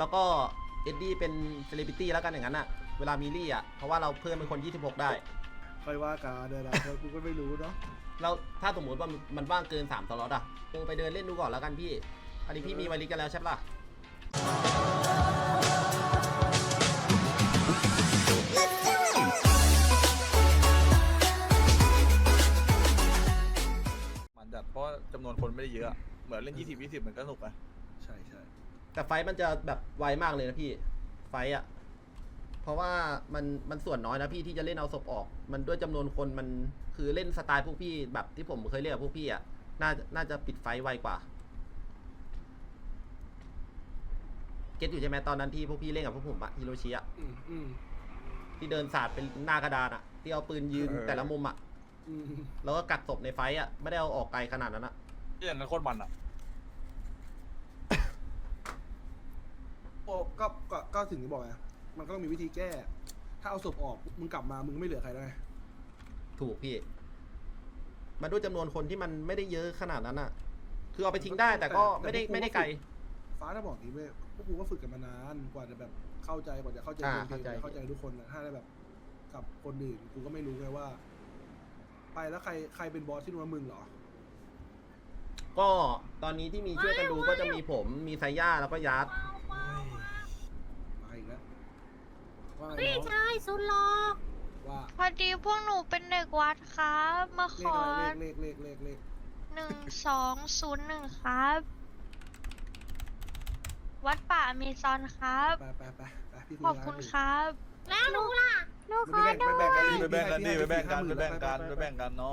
แล้วก็เอ็ดดี้เป็นเซเลบริตี้แล้วกันอย่างนั้นอะเวลามีลี่อะเพราะว่าเราเพิ่มเป็นคน 26 ได้ ค่อยว่ากันเดี๋ยวนะกูก็ไม่รู้เนาะแล้วถ้าสมมติว่ามันมันว่างเกิน3สล็อตอะคงไปเดินเล่นดูก่อนแล้วกันพี่ อันนี้พี่มีไวลิสกันแล้วใช่ปะล่ะมันจัดเพราะว่าจำนวนคนไม่ได้เยอะ เหมือนเล่น 20 20 มันก็สนุกนะใช่ใช่ แต่ไฟท์มันจะแบบไวมากเลยนะพี่ ไฟท์อะเพราะว่ามันมันส่วนน้อยนะพี่ที่จะเล่นเอาศพออก มันด้วยจำนวนคนมันคือเล่นสไตล์พวกพี่แบบที่ผมเคยเล่นกับพวกพี่อะน่าน่าจะปิดไฟท์ไวกว่า เก็ตอยู่ใช่ไหมตอนนั้นที่พวกพี่เล่นกับพวกผมอะฮิโรชิอะอืมอืมที่เดินสาดเป็นหน้ากระดานอะที่เอาปืนยืนแต่ละมุมอะอืมแล้วก็กัดศพในไฟท์อะไม่ได้เอาออกไกลขนาดนั้นอะที่อย่างนั้นโคตรมันอะ โอ้ ก็ก็ก็ถึงที่บอกไงมันก็ต้องมีวิธีแก้ ถ้าเอาศพออกมึงกลับมามึงไม่เหลือใครแล้วไงถูกพี่ มันด้วยจำนวนคนที่มันไม่ได้เยอะขนาดนั้นอะคือเอาไปทิ้งได้แต่ก็ไม่ได้ไม่ได้ไกล ฟ้าถ้าบอกนี้เว้ยพวกกูก็ฝึกกันมานานกว่าจะแบบเข้าใจกว่าจะเข้าใจอ่าคนอื่นเข้าใจ เข้าใจทุกคนนะถ้าได้แบบ กับคนอื่นกูก็ไม่รู้ไงว่า ไปแล้วใครใครเป็นบอสที่นู่นว่ามึงเหรอ ก็ตอนนี้ที่มีช่วยกันดูก็จะมีผมมีไซย่าแล้วก็ยัด มาอีกแล้ว ว่าไงพี่น้องชายสุดหลอกว่าพอดีพวกหนูเป็นเด็กวัดครับมาขเลขออะไรเลขเลขเลขเลขเลขหนึ่งสองศูนย์หนึ่งครับ วัดป่าอเมซอนครับ ไปไปไปไปพี่ขอบคุณครับ แล้วหนูล่ะหนูขไปอแบ่งดูไปแบ่งกันไปแบ่งกันดิไปแบ่งกัน50,000ไปแบ่งกันไปแบ่งกันน้อง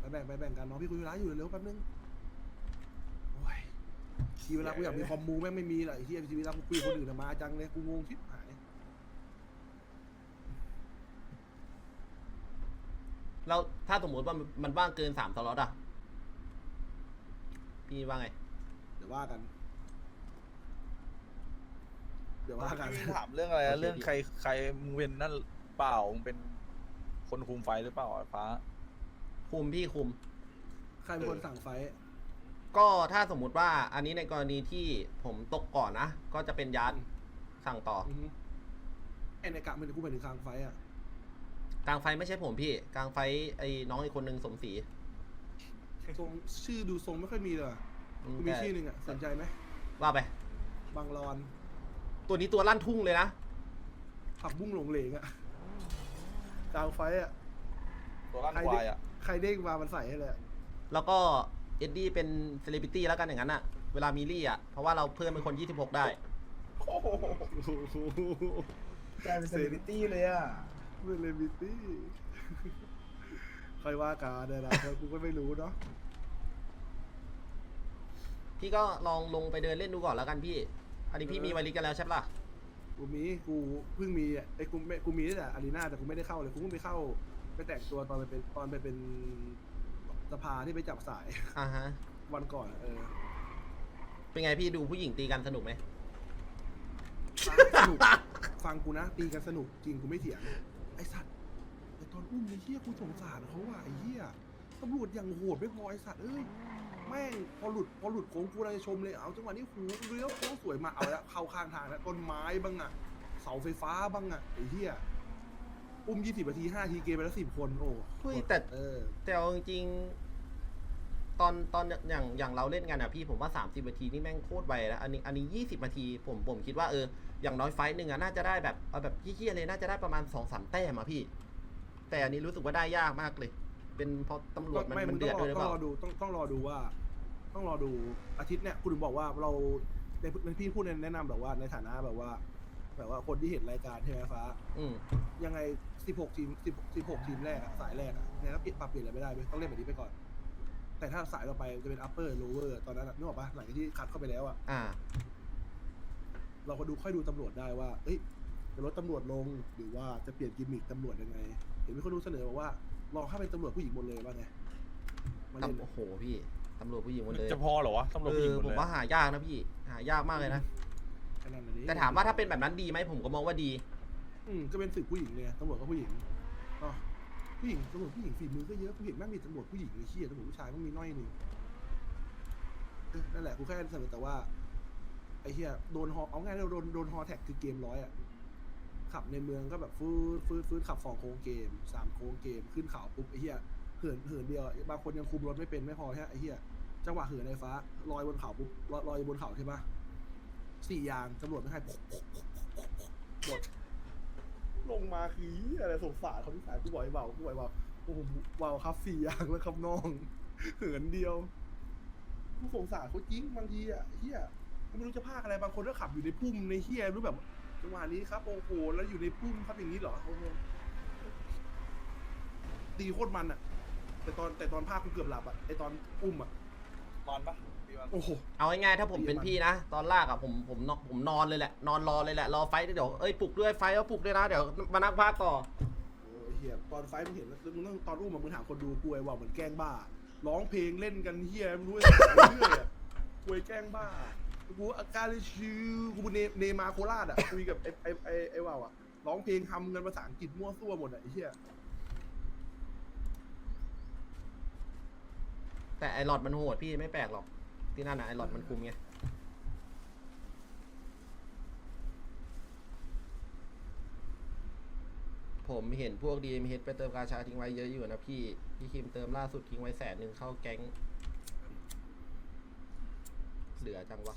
ไปแบ่งไปแบ่งกันน้องพี่คุยธุระอยู่เร็วแป๊บนึงโอ้ยทีเวลากูอยากมีคอมมูแม่งไม่มีหรอกไอ้ที่ทีเวลากูคุยกับคนอื่นอะมาจังเลยกูงงชิบหาย แล้วถ้าสมมติว่ามันมันว่างเกินสามสล็อตอะพี่ว่าไง เดี๋ยวว่ากัน เดี๋ยวว่ากัน พี่ถามเรื่องอะไรนะเรื่องใครใครมึงเป็นนั่นเปล่ามึงเป็นคนคุมไฟหรือเปล่าไอ้ฟ้า คุมพี่คุม ใครเป็นคนสั่งไฟท์ก็ถ้าสมมุติว่าอันนี้ในกรณีที่ผมตกก่อนนะ ก็จะเป็นยัดสั่งต่อ อือฮึไอ้ในกะมันกูเป็นถึงคางไฟท์อะ กลางไฟไม่ใช่ผมพี่ กลางไฟไอ้น้องอีกคนนึงสมศรีทรงชื่อดูทรงไม่ค่อยมีเลยอะอืกูมีแต่ชื่อหนึ่งอะสนใจไหมว่าไป บางรอนตัวนี้ตัวลั่นทุ่งเลยนะ ผักบุ้งหลงเหลงอะกลางไฟท์อะ ตัวลั่นใครควาเด้ยอะ ใครเด้งมามันใส่ให้เลยอะแล้วก็เอ็ดดี้เป็นเซเลบริตี้แล้วกันอย่างนั้นอะเวลามีลี่อะเพราะว่าเราเพิ่มเป็นคน 26 ได้กลายเป็นเซเลบริตี้เลยอะ เรื่องเลมิตี้ค่อยว่ากันเดี๋ยวนะกูก็ไม่รู้เนาะพี่ก็ลองลงไปเดินเล่นดูก่อนแล้วกันพี่ อันนี้พี่มีไวลิสกันแล้วใช่ปะล่ะ กูมีกูเพิ่งมีอะไอ้กูไม่กูมีตั้งแต่อารีนาแต่กูไม่ได้เข้าเลยกูเพิ่งไปเข้า ไปแต่งตัวตอนไปเป็นตอนไปเป็นสภาที่ไปจับสายอ่าฮะ วันก่อนอะเออ เป็นไงพี่ดูผู้หญิงตีกันสนุกไหมสนุกฟังกูนะตีกันสนุกจริงกูไม่เถียง ไอ้สัตว์ไอ้ตอนอุ้มไอ้เหี้ยกูสงสารเขาว่ะไอ้เหี้ยตำรวจอย่างโหดไม่พอไอ้สัตว์เอ้ยแม่งพอหลุดพอหลุดโค้งกูเลยชมเลยเอาจังหวะนี้หูเลี้ยวโค้งสวยมาเอาแล้วเข้าข้างทางแล้วต้นไม้บ้างอะเสาไฟฟ้าบ้างอะไอ้เหี้ยอุ้มยี่สิบนาทีห้าทีเกมไปแล้วสิบคนโอ้เฮ้ยแต่ เออ แต่เอาจริงๆตอนตอนอย่างอย่างเราเล่นกันอะพี่ผมว่า 30นาทีนี่แม่งโคตรไวแล้วอันนี้อันนี้ 20นาทีผมผมคิดว่าเออ อย่างน้อยไฟต์หนึ่งอะน่าจะได้แบบเอาแบบเยี่ยๆเลยน่าจะได้ประมาณ2อสามแต้มอะพี่ แต่อันนี้รู้สึกว่าได้ยากมากเลย เป็นเพราะตำรวจมันไม่มัมันนเดืต้ออดงรด้วยหรืออต้เปองล่ารอดูต้องต้องรอดูว่า ต้องรอดูอาทิตย์เนี่ยคุณถึงบอกว่าเราในในพี่พูดแนะนำแบบว่าในฐานะแบบว่า แบบว่าคนที่เห็นรายการใช่ไหมฟ้า อืมยังไง 16 ทีม10 16 ทีมแรกอะสายแรกอะเนี่ยก็เปลี่ยนปรับเปลี่ยนอะไรไม่ได้เว้ยต้องเล่นแบบนี้ไปก่อน แต่ถ้าสายเราไปจะเป็น upper lower ตอนนั้นอะนึกออกปะหลังจากที่คัดเข้าไปแล้วอะอ่า เราก็ดูค่อยดูตำรวจได้ว่า เอ้ยจะลดตำรวจลงหรือว่าจะเปลี่ยนกิมมิคตำรวจยังไง เห็นมีคนดูเสนอมาว่าลองให้เป็นตำรวจผู้หญิงหมดเลยว่าไงมาเล่น ตำโอ้โหพี่ตำรวจผู้หญิงหมดเลยจะพอเหรอวะตำรวจเอผู้หญิองหมดผมเลยว่าหายากนะพี่ หายากมากเลยนะแค่นั้นนะดิแต่ถามว่าถ้าเป็นแบบนั้นดีไหมผมก็มองว่าดี อืมก็เป็นสื่อผู้หญิงเลยตำรวจก็ผู้หญิงอ๋อผู้หญิงตำรวจผู้หญิงฝีมือก็เยอะผู้หญิงแม่งมีตำรวจผู้หญิงเลยเชี่ยตำรวจผู้ชายมันมีน้อยหนึ่งเออนั่นแหละกูแค่เสนอแต่ว่า ไอ้เหี้ยโดนฮอเอาง่ายๆโดนโดนฮอแท็กคือเกมร้อยอะขับในเมืองก็แบบฟืดฟืดฟืดขับสองโค้งเกมสามโค้งเกมขึ้นเขาปุ๊บไอ้เหี้ยเหินเหินเดียวบางคนยังคุมรถไม่เป็นไม่พอใช่ไอ้เหี้ยจังหวะเหินไฟฟ้าลอยบนเขาปุ๊บลอยลอยบนเขาใช่ปะสี่ยางตำรวจไม่ให้หมดลงมาคืออะไรสงสารเขาที่สายกูบ่อยเบากูบ่อยเบาโอ้โหเบาครับสี่ยางแล้วครับน้อง เหินเดียวกูสงสารเขาจริงบางทีอะเฮีย ไม่รู้จะพากอะไรบางคนก็ขับอยู่ในพุ่มในเฮียรู้แบบจังหวะนี้ครับโอ้โหแล้วอยู่ในพุ่มครับอย่างนี้เหรอโอ้โหตีโคตรมันอะ แต่ตอนแต่ตอนภาคกูเกือบหลับอะไอตอนอุ้มอะนอนปะพี่วันโอ้โห เอาง่ายๆถ้าผมเป็นพี่นะ ตอนแรกอะผมผมนอนผมนอนเลยแหละนอนรอเลยแหละรอไฟท์เดี๋ยวเอ้ยปลุกด้วยไฟท์แล้วปลุกด้วยนะเดี๋ยวมานั่งพักต่อ โอ้ยเฮียตอนไฟท์มึงเห็นแล้วมึงต้องตอนอุ้มอะมึงถามคนดูกูไอ้ว่าเหมือนแกล้งบ้า ร้องเพลงเล่นกันเฮียไม่รู้อะไรเรื่อยๆอะกูไอ้แกล้งบ้า กูอาการชิวกูเนเนมาโคราชอะคุยกับไอ้ไอ้ไอ้ไอ้ว่าวอะร้องเพลงทำกันภาษาอังกฤษมั่วซั่วหมดอะไอ้เหี้ยแต่ไอหลอดมันโหดพี่ไม่แปลกหรอก ที่นั่นนะไอหลอดมันคุมไงผมเห็นพวก DMH ไปเติมกาชาทิ้งไว้เยอะอยู่นะพี่ พี่คิมเติมล่าสุดทิ้งไว้แสนหนึ่งเข้าแก๊ง เหลือจังวะ